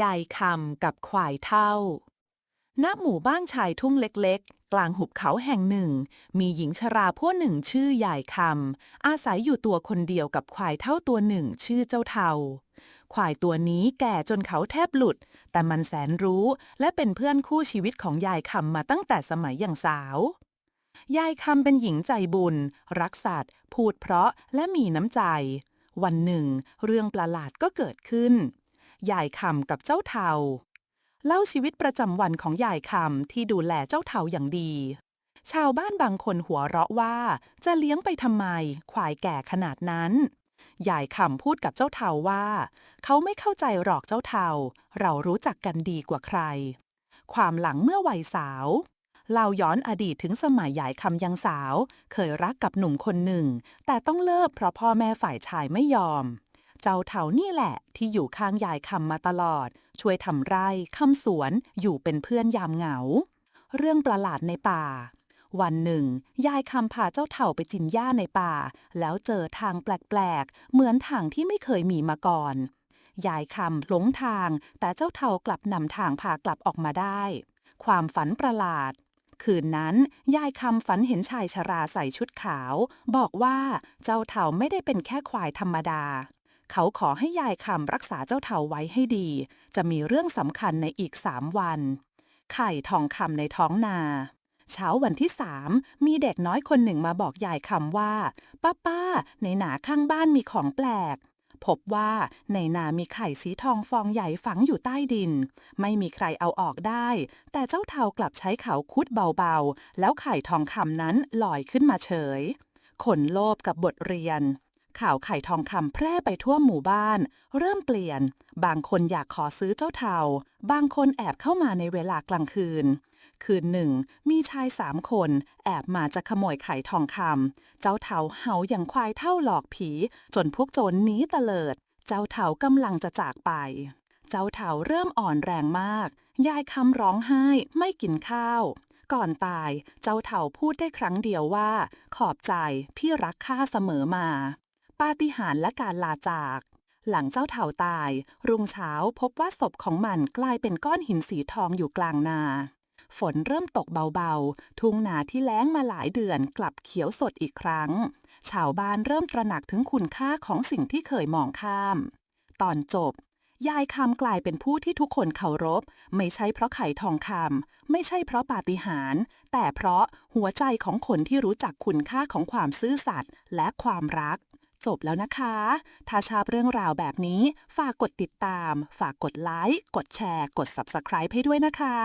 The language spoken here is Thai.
ยายคำกับควายเท่า ณ หมู่บ้านชายทุ่งเล็กๆ กลางหุบเขาแห่งหนึ่ง มีหญิงชราผู้หนึ่งชื่อยายคำ อาศัยอยู่ตัวคนเดียวกับควายเท่าตัวหนึ่งชื่อเจ้าเทา ควายตัวนี้แก่จนเขาแทบหลุด แต่มันแสนรู้และเป็นเพื่อนคู่ชีวิตของยายคำมาตั้งแต่สมัยยังสาว ยายคำเป็นหญิงใจบุญ รักสัตว์ พูดเพราะและมีน้ำใจ วันหนึ่ง เรื่องประหลาดก็เกิดขึ้น ยายคำกับเจ้าเทาเล่าชีวิตประจำวันของยายคำที่ดูแลเจ้าเทาอย่างดี ชาวบ้านบางคนหัวเราะว่าจะเลี้ยงไปทำไม ควายแก่ขนาดนั้น ยายคำพูดกับเจ้าเทาว่า เขาไม่เข้าใจหรอกเจ้าเทาเรารู้จักกันดีกว่าใคร ความหลังเมื่อวัยสาวเล่าย้อนอดีตถึงสมัยยายคำยังสาว เคยรักกับหนุ่มคนหนึ่ง แต่ต้องเลิกเพราะพ่อแม่ฝ่ายชายไม่ยอม เจ้าเถานี่แหละ ที่อยู่ข้างยายคำมาตลอด ช่วยทำไร่คำสวนอยู่เป็นเพื่อนยามเหงา เรื่องประหลาดในป่า วันหนึ่ง ยายคำพาเจ้าเถ่าไปจินหญ้าในป่า แล้วเจอทางแปลกๆ เหมือนทางที่ไม่เคยมีมาก่อน ยายคำหลงทาง แต่เจ้าเถ่ากลับนำทางพากลับออกมาได้ ความฝันประหลาดคืนนั้น ยายคำฝันเห็นชายชราใส่ชุดขาว บอกว่าเจ้าเถ่าไม่ได้เป็นแค่ควายธรรมดา เขาขอให้ยายคำรักษาเจ้าเถ่าไว้ให้ดี จะมีเรื่องสำคัญในอีกสามวัน ไข่ทองคำในท้องนา เช้าวันที่สามมีเด็กน้อยคนหนึ่งมาบอกยายคำว่า ป้าป้าในหนาข้างบ้านมีของแปลก พบว่าในนามีไข่สีทองฟองใหญ่ฝังอยู่ใต้ดิน ไม่มีใครเอาออกได้ แต่เจ้าเทากลับใช้เขาคุดเบาๆ แล้วไข่ทองคำนั้นลอยขึ้นมาเฉยขนโลภกับบทเรียน ข่าวไข่ทองคำแพร่ไปทั่วหมู่บ้าน เริ่มเปลี่ยน บางคนอยากขอซื้อเจ้าเทา บางคนแอบเข้ามาในเวลากลางคืน คืนหนึ่ง มีชายสามคน แอบมาจะขโมยไข่ทองคำเจ้าเทาเห่าอย่างควายเท่าหลอกผี จนพวกโจรหนีเตลิด เจ้าเทากำลังจะจากไป เจ้าเทาเริ่มอ่อนแรงมาก ยายคำร้องไห้ไม่กินข้าวก่อนตายเจ้าเถาพูดได้ครั้งเดียวว่า ขอบใจพี่รักข้าเสมอมา ปาฏิหาริย์และการลาจาก หลังเจ้าเถาตาย รุ่งเช้าพบว่าศพของมันกลายเป็นก้อนหินสีทองอยู่กลางนา ฝนเริ่มตกเบาๆ ทุ่งนาที่แล้งมาหลายเดือนกลับเขียวสดอีกครั้ง ชาวบ้านเริ่มตระหนักถึงคุณค่าของสิ่งที่เคยมองข้าม ตอนจบยายคำกลายเป็นผู้ที่ทุกคนเคารพ ไม่ใช่เพราะไข่ทองคำไม่ใช่เพราะปาฏิหาริย์แต่เพราะหัวใจของคนที่รู้จักคุณค่าของความซื่อสัตย์และความรัก จบแล้วนะคะ ถ้าชอบเรื่องราวแบบนี้ ฝากกดติดตาม ฝากกดไลค์ กดแชร์ กด Subscribe ให้ด้วยนะคะ